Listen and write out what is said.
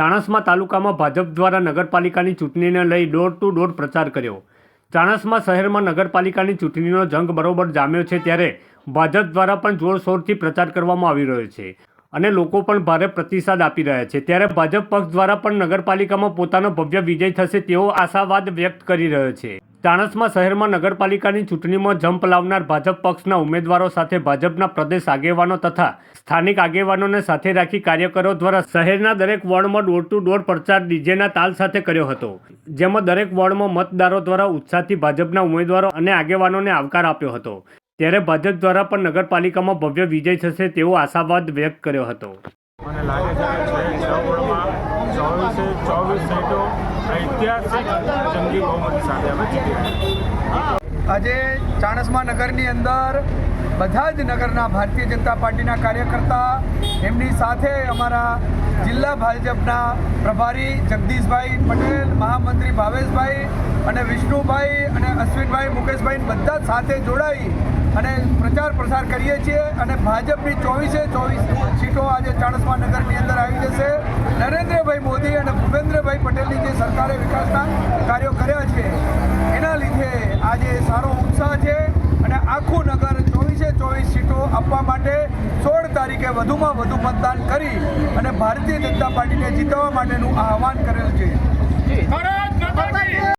ચાણસ્મા તાલુકામાં ભાજપ દ્વારા નગરપાલિકાની ચૂંટણીને લઈ ડોર ટુ ડોર પ્રચાર કર્યો. ચાણસ્મા શહેરમાં નગરપાલિકાની ચૂંટણીનો જંગ બરોબર જામ્યો છે ત્યારે ભાજપ દ્વારા પણ જોરશોરથી પ્રચાર કરવામાં આવી રહ્યો છે અને લોકો પણ ભારે પ્રતિસાદ આપી રહ્યા છે. ત્યારે ભાજપ પક્ષ દ્વારા પણ નગરપાલિકામાં પોતાનો ભવ્ય વિજય થશે તેવો આશાવાદ વ્યક્ત કરી રહ્યો છે. ચાણસ્મા શહેરમાં નગરપાલિકાની ચૂંટણીમાં જંપ લાવનાર ભાજપ પક્ષના ઉમેદવારો સાથે ભાજપના પ્રદેશ આગેવાનો તથા સ્થાનિક આગેવાનોને સાથે રાખી કાર્યકરો દ્વારા શહેરના દરેક વોર્ડમાં ડોર ટુ ડોર પ્રચાર ડીજેના તાલ સાથે કર્યો હતો. જેમાં દરેક વોર્ડમાં મતદારો દ્વારા ઉત્સાહથી ભાજપના ઉમેદવારો અને આગેવાનોને આવકાર આપ્યો હતો. ત્યારે ભાજપ દ્વારા પણ નગરપાલિકામાં ભવ્ય વિજય થશે તેવો આશાવાદ વ્યક્ત કર્યો હતો. મને લાગે છે ચોવીસે, ચોવીસ સીટો ઐતિહાસિક જંગી બહુમતી સાથે અમે જીતી આજે ચાણસ્મા નગરની અંદર બધા જ નગરના ભારતીય જનતા પાર્ટીના કાર્યકર્તા, એમની સાથે અમારા જિલ્લા ભાજપના પ્રભારી જગદીશભાઈ પટેલ, મહામંત્રી ભાવેશભાઈ અને વિષ્ણુભાઈ અને અશ્વિનભાઈ મુકેશભાઈ બધા સાથે જોડાઈ અને પ્રચાર પ્રસાર કરીએ છીએ અને ભાજપની ચોવીસે ચોવીસ સીટો આજે ચાણસ્મા નગરની અંદર આવી જશે. નરેન્દ્રભાઈ મોદી અને ભૂપેન્દ્રભાઈ પટેલની જે સરકારે વિકાસના કાર્યો કર્યા છે, એના લીધે આજે સારો ઉત્સાહ છે અને આખું નગર ચોવીસે ચોવીસ સીટો આપવા માટે સોળ તારીખે વધુમાં વધુ મતદાન કરી અને ભારતીય જનતા પાર્ટીને જીતવા માટેનું આહવાન કરેલ છે.